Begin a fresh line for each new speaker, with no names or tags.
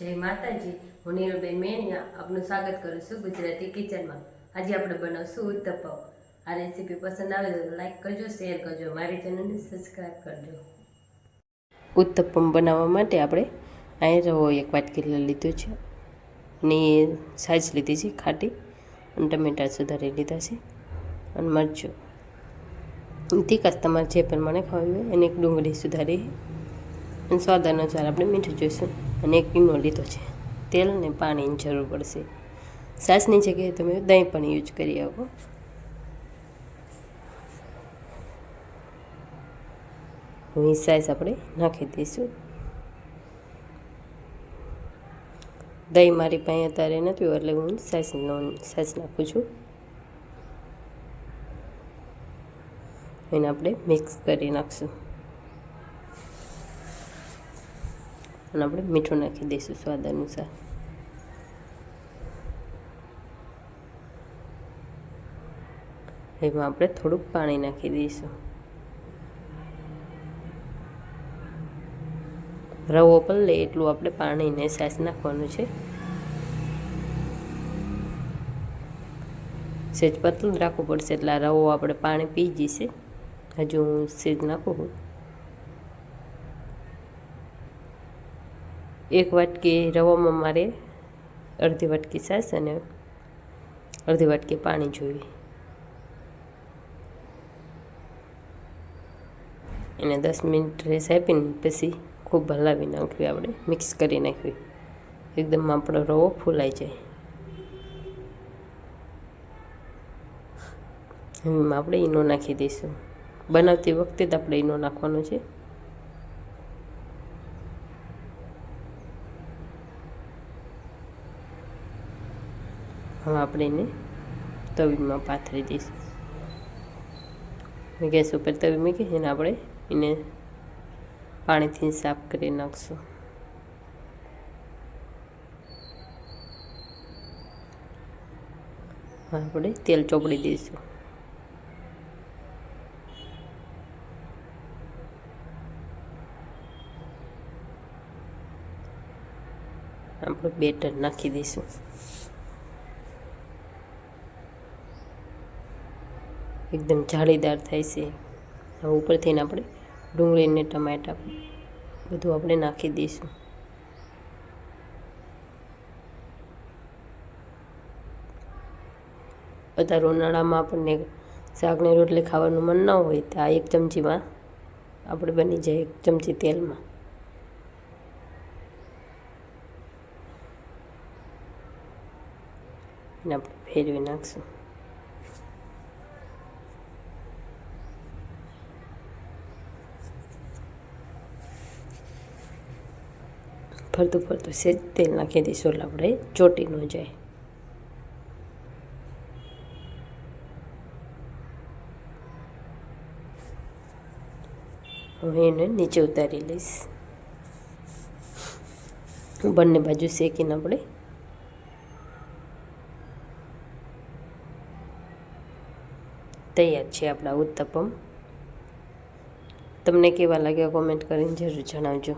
જય માતાજી, હું નીરુબેન મેણિયા આપનું સ્વાગત કરું છું ગુજરાતી કિચનમાં. આજે આપણે બનાવશું ઉત્તપમ આ રેસીપી પસંદ આવે તો લાઈક કરજો, શેર કરજો, મારી ચેનલને સબસ્ક્રાઈબ કરજો. ઉત્તપમ બનાવવા માટે આપણે અહીં રવો એક વાટકી લીધો છે. અને સાઈઝ લીધી છે ખાટી. અને ટમેટા સુધારી લીધા છે. અને મરચું. તીખાસ તમારે જે પ્રમાણે ખાવી હોય એને એક ડુંગળી સુધારી. અને સ્વાદ અનુસાર આપણે મીઠું જોઈશું. અને એક ઈનો લીધો છે. તેલ ને પાણીની જરૂર પડશે. સાસની જગ્યાએ તમે દહીં પણ યુઝ કરી શકો. હું સાઈઝ આપણે નાખી દઈશું. દહીં મારી પાસે અત્યારે નથી એટલે હું સાઈઝ સાઈઝ નાખું છું. એને આપણે મિક્સ કરી નાખશું. અને આપણે મીઠું નાખી દઈશું સ્વાદ અનુસાર. એમાં આપણે થોડુંક પાણી નાખી દઈશું. રવો પલળે એટલું આપણે પાણીને સાસ નાખવાનું છે. સેજ પતલું રાખવું પડશે, એટલે રવો આપણે પાણી પી જશે હજુ હું સેજ નાખું એક વાટકી રવામાં મારે અડધી વાટકી સાસ અને અડધી વાટકી પાણી જોઈએ. એને દસ મિનિટ રેસ આપીને પછી ખૂબ હલાવી નાખવી આપણે, મિક્સ કરી નાખવી. એકદમ આપણો રવો ફૂલાઈ જાય. એમાં આપણે ઈનો નાખી દઈશું. બનાવતી વખતે જ આપણે ઈનો નાખવાનો છે. હવે આપણે એને તવીમાં પાથરી દઈશું. ગેસ ઉપર તવી મૂકી એને આપણે એને પાણીથી સાફ કરી નાખશું. આપણે તેલ ચોપડી દઈશું. આપણે બેટર નાખી દઈશું. એકદમ જાળીદાર થાય છે. હવે ઉપરથી આપણે ડુંગળીને ટમેટા બધું આપણે નાખી દઈશું. અત્યારે ઉનાળામાં આપણને શાકની રોટલી ખાવાનું મન ન હોય તો આ એક ચમચીમાં આપણે બની જાય એક ચમચી તેલમાં. એને આપણે ફેરવી નાખશું. ફરતું ફરતું સેજ તેલ નાખી દઈશું એટલે આપણે ચોટી ન જાય. હવે એને નીચે ઉતારી લઈશ. બંને બાજુ શેકીને આપણે તૈયાર છે આપણા ઉત્તપમ. તમને કેવા લાગ્યા કોમેન્ટ કરીને જરૂર જણાવજો.